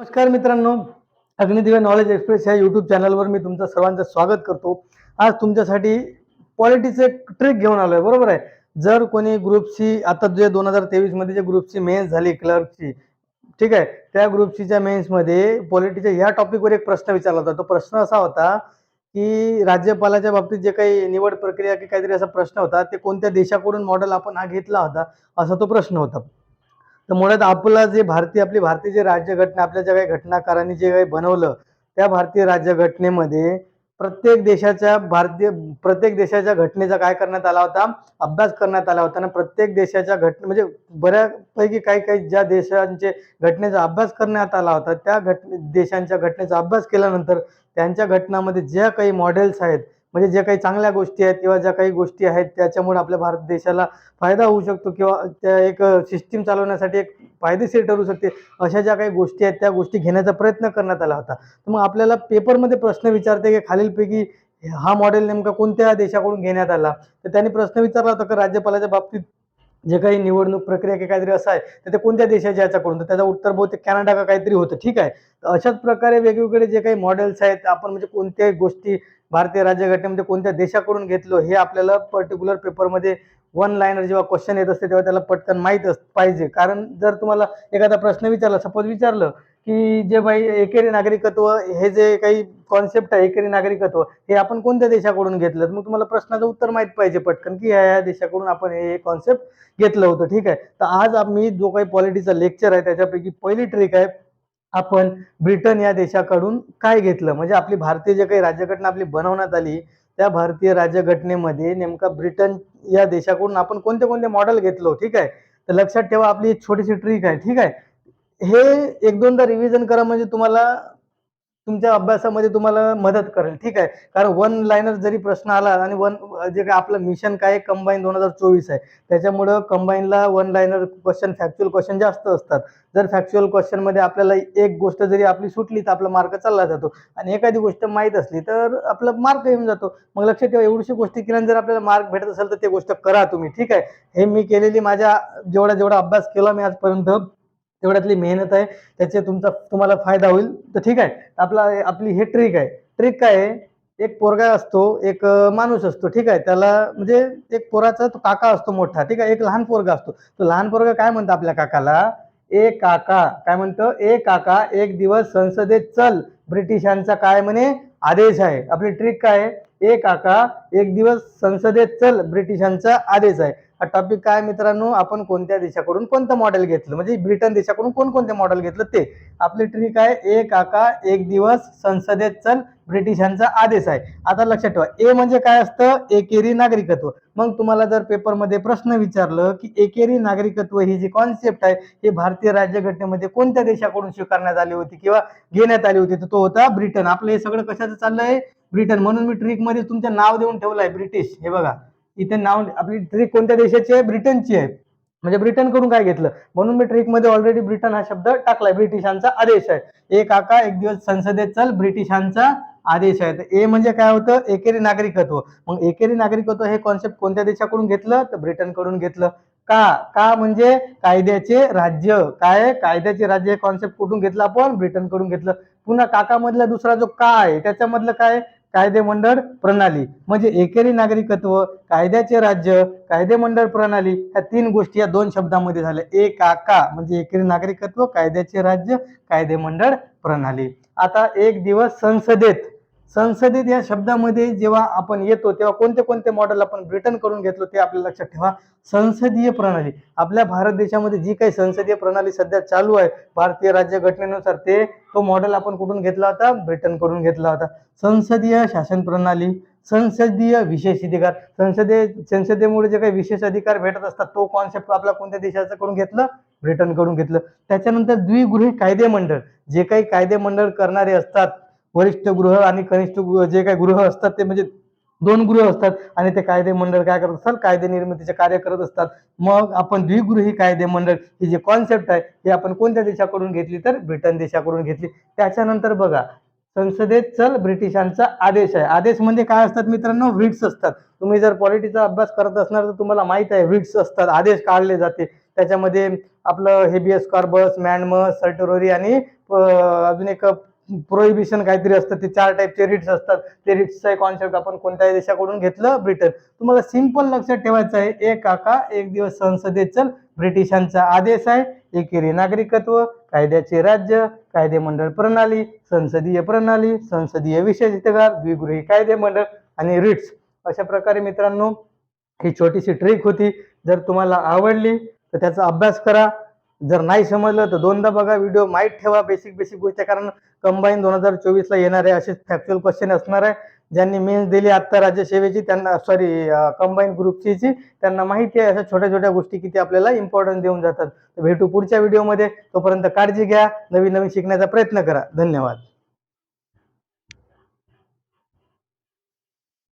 नमस्कार मित्रांनो Agnidivya knowledge express या युट्यूब चॅनलवर मी तुमचं सर्वांचं स्वागत करतो. आज तुमच्यासाठी पॉलिटिक्स एक ट्रिक घेऊन आलोय बरोबर आहे? जर कोणी ग्रुपची आता जे दोन हजार तेवीसमध्ये जे ग्रुपची मेन्स झाली क्लर्कची ठीक आहे? त्या ग्रुपसीच्या मेन्समध्ये पॉलिटीच्या ह्या टॉपिकवर एक प्रश्न विचारला होता. तो प्रश्न असा होता की राज्यपालाच्या बाबतीत जे काही निवड प्रक्रिया की काहीतरी असा प्रश्न होता ते कोणत्या देशाकडून मॉडेल आपण हा घेतला होता? असा तो प्रश्न होता. तर मुळात आपला जे भारतीय आपली भारतीय जे राज्यघटना आपल्या ज्या काही घटनाकारांनी जे काही बनवलं त्या भारतीय राज्यघटनेमध्ये प्रत्येक देशाच्या भारतीय प्रत्येक देशाच्या घटनेचा काय करण्यात आला होता? अभ्यास करण्यात आला होता. आणि प्रत्येक देशाच्या घटने म्हणजे बऱ्यापैकी काही काही ज्या देशांचे घटनेचा अभ्यास करण्यात आला होता त्या घटने देशांच्या घटनेचा अभ्यास केल्यानंतर त्यांच्या घटनामध्ये ज्या काही मॉडेल्स आहेत म्हणजे ज्या काही चांगल्या गोष्टी आहेत किंवा ज्या काही गोष्टी आहेत त्याच्यामुळे आपल्या भारत देशाला फायदा होऊ शकतो किंवा त्या एक सिस्टीम चालवण्यासाठी एक फायदेशीर ठरू शकते. अशा ज्या काही गोष्टी आहेत त्या गोष्टी घेण्याचा प्रयत्न करण्यात आला होता. तर मग आपल्याला पेपरमध्ये प्रश्न विचारते की खालीलपैकी हा मॉडेल नेमका कोणत्या देशाकडून घेण्यात आला? तर त्यांनी प्रश्न विचारला होता की राज्यपालाच्या बाबतीत जे काही निवडणूक प्रक्रिया की काहीतरी असं आहे तर ते कोणत्या देशाच्या याच्याकडून तर त्याचं उत्तर बहुतेक कॅनडा का काहीतरी होतं. ठीक आहे. तर अशाच प्रकारे वेगवेगळे जे काही मॉडेल्स आहेत आपण म्हणजे कोणत्याही गोष्टी भारतीय राज्यघटनेमध्ये कोणत्या देशाकडून घेतलो हे आपल्याला पर्टिक्युलर पेपरमध्ये वन लाईनर जेव्हा क्वेश्चन येत असते तेव्हा त्याला पटकन माहीत अस पाहिजे. कारण जर तुम्हाला एखादा प्रश्न विचारला सपोज विचारलं की जे बाई एकेरी नागरिकत्व हे जे काही कॉन्सेप्ट आहे एकेरी नागरिकत्व हे आपण कोणत्या देशाकडून घेतलं मग तुम्हाला प्रश्नाचं उत्तर माहीत पाहिजे पटकन की ह्या या देशाकडून आपण हे कॉन्सेप्ट घेतलं होतं. ठीक आहे? तर आज आम्ही जो काही पॉलिटीचा लेक्चर आहे त्याच्यापैकी पहिली ट्रिक आहे आपण ब्रिटन या देशाकडून काय घेतलं? म्हणजे आपली भारतीय जे काही राज्यघटना आपली बनवण्यात आली त्या भारतीय राज्यघटनेमध्ये नेमका ब्रिटन या देशाकडून आपण कोणते कोणते मॉडेल घेतलो? ठीक आहे? तर लक्षात ठेवा आपली एक छोटीशी ट्रिक आहे. ठीक आहे? हे एक दोनदा रिव्हिजन करा म्हणजे तुम्हाला तुमच्या अभ्यासामध्ये तुम्हाला मदत करेल. ठीक आहे? कारण वन लाईनर जरी प्रश्न आला आणि वन जे काय आपलं मिशन काय कंबाईन दोन हजार चोवीस आहे. त्याच्यामुळं कंबाईनला one liner question factual question जास्त असतात. जर फॅक्च्युअल क्वेश्चनमध्ये आपल्याला एक गोष्ट जरी आपली सुटली तर आपला मार्क चालला जातो. आणि एखादी गोष्ट माहीत असली तर आपला मार्क येऊन जातो. मग लक्षात ठेवा एवढीशी गोष्टी केल्यानंतर जर आपल्याला मार्क भेटत असेल तर ते गोष्ट करा तुम्ही. ठीक आहे? हे मी केलेली माझ्या जेवढा जेवढा अभ्यास केला मी आजपर्यंत तेवढ्यातली मेहनत आहे त्याचे तुमचा तुम्हाला फायदा होईल. तर ठीक आहे. आपला आपली हे ट्रिक आहे. ट्रिक काय आहे? एक पोरगा असतो एक माणूस असतो. ठीक आहे. त्याला म्हणजे एक पोराचा तो काका असतो मोठा. ठीक आहे. एक लहान पोरगा असतो. तो लहान पोरगा काय म्हणतो आपल्या काकाला? ए काका. काय म्हणतो? ए काका एक दिवस संसदेत चल. ब्रिटिशांचा काय म्हणे? आदेश आहे. आपली ट्रिक काय आहे? ए काका एक दिवस संसदेत चल. ब्रिटिशांचा आदेश आहे. हा टॉपिक काय मित्रांनो? आपण कोणत्या देशाकडून कोणतं मॉडेल घेतलं? म्हणजे ब्रिटन देशाकडून कोणकोणते मॉडेल घेतलं? ते. आपली ट्रिक आहे ए काका एक दिवस संसदेत चल ब्रिटिशांचा आदेश आहे. आता लक्षात ठेवा ए म्हणजे काय असतं? एकेरी नागरिकत्व. मग तुम्हाला जर पेपरमध्ये प्रश्न विचारलं की एकेरी नागरिकत्व ही जी कॉन्सेप्ट आहे हे भारतीय राज्यघटनेमध्ये कोणत्या देशाकडून स्वीकारण्यात आली होती किंवा घेण्यात आली होती? तर तो होता ब्रिटन आपलं हे सगळं कशाचं चाललंय? ब्रिटन म्हणून मी ट्रिकमध्ये तुमचं नाव देऊन ठेवलंय ब्रिटिश हे बघा. इथे नाव आपली ट्रिक कोणत्या देशाची आहे? ब्रिटनची आहे. म्हणजे ब्रिटनकडून काय घेतलं? म्हणून मी ट्रिकमध्ये ऑलरेडी ब्रिटन हा शब्द टाकलाय. ब्रिटिशांचा आदेश आहे. ए काका एक दिवस संसदेत चल ब्रिटिशांचा आदेश आहे. तर ए म्हणजे काय होतं? एकेरी नागरिकत्व. मग एकेरी नागरिकत्व हे कॉन्सेप्ट कोणत्या देशाकडून घेतलं? तर ब्रिटनकडून घेतलं. का? का म्हणजे कायद्याचे राज्य. काय? कायद्याचे राज्य हे कॉन्सेप्ट कुठून घेतलं आपण? ब्रिटनकडून घेतलं. पुन्हा काकामधला दुसरा जो का आहे त्याच्यामधलं काय? कायदेमंडळ प्रणाली म्हणजे एकेरी नागरिकत्व कायद्याचे राज्य कायदेमंडळ प्रणाली ह्या तीन गोष्टी या दोन शब्दामध्ये झाल्या. ए काका म्हणजे एकेरी नागरिकत्व कायद्याचे राज्य कायदेमंडळ प्रणाली. आता एक दिवस संसदेत संसदेत या शब्दामध्ये जेव्हा आपण येतो तेव्हा कोणते कोणते मॉडेल आपण ब्रिटन करून घेतलो ते आपल्या लक्षात ठेवा. संसदीय प्रणाली. आपल्या भारत देशामध्ये जी काही संसदीय प्रणाली सध्या चालू आहे भारतीय राज्यघटनेनुसार ते तो मॉडेल आपण कुठून घेतला होता? ब्रिटन करून घेतला होता. संसदीय शासन प्रणाली संसदीय विशेष अधिकार. संसदे संसदेमुळे जे काही विशेष अधिकार भेटत असतात तो कॉन्सेप्ट आपला कोणत्या देशाचं करून घेतलं? ब्रिटन करून घेतलं. त्याच्यानंतर द्विगृही कायदेमंडळ जे काही कायदेमंडळ करणारे असतात वरिष्ठ गृह आणि कनिष्ठ गृह जे काही गृह असतात ते म्हणजे दोन गृह असतात आणि ते कायदे मंडळ काय करत असतात? कायदे निर्मितीचे कार्य करत असतात. मग आपण द्विगृही कायदे मंडळ ही जी कॉन्सेप्ट आहे ही आपण कोणत्या देशाकडून घेतली तर? ब्रिटन देशाकडून घेतली. त्याच्यानंतर बघा संसदेत चल ब्रिटिशांचा आदेश आहे. आदेश म्हणजे काय असतात मित्रांनो? व्हिट्स असतात. तुम्ही जर पॉलिटीचा अभ्यास करत असणार तर तुम्हाला माहीत आहे व्हिट्स असतात. आदेश काढले जाते. त्याच्यामध्ये आपलं हेबियस कॉर्बस मॅनमस सर्टोररी आणि अजून एक प्रोहिबिशन काहीतरी असतं ते चार टाईपचे रिट्स असतात. ते रिट्सचा कॉन्सेप्ट आपण कोणत्याही देशाकडून घेतलं ब्रिटन तुम्हाला सिंपल लक्षात ठेवायचं आहे एक काका एक दिवस संसदेत चल ब्रिटिशांचा आदेश आहे एकेरी नागरिकत्व कायद्याचे राज्य कायदेमंडळ प्रणाली संसदीय प्रणाली संसदीय विशेषाधिकार द्विगृही कायदेमंडळ आणि रिट्स अशा प्रकारे मित्रांनो ही छोटीशी ट्रिक होती. जर तुम्हाला आवडली तर त्याचा अभ्यास करा. जर नाही समजलं तर दोनदा बघा व्हिडिओ माहीत ठेवा बेसिक बेसिक गोष्टी. कारण कंबाईन दोन हजार चोवीसला आहे असेच फॅक्च्युअल क्वेश्चन असणार आहे. ज्यांनी मेन्स दिली आत्ता राज्यसेवेची त्यांना सॉरी कंबाईन ग्रुपची त्यांना माहिती आहे अशा छोट्या छोट्या गोष्टी किती आपल्याला इम्पॉर्टन्स देऊन जातात. भेटू पुढच्या व्हिडिओमध्ये तोपर्यंत काळजी घ्या. नवीन नवीन शिकण्याचा प्रयत्न करा. धन्यवाद.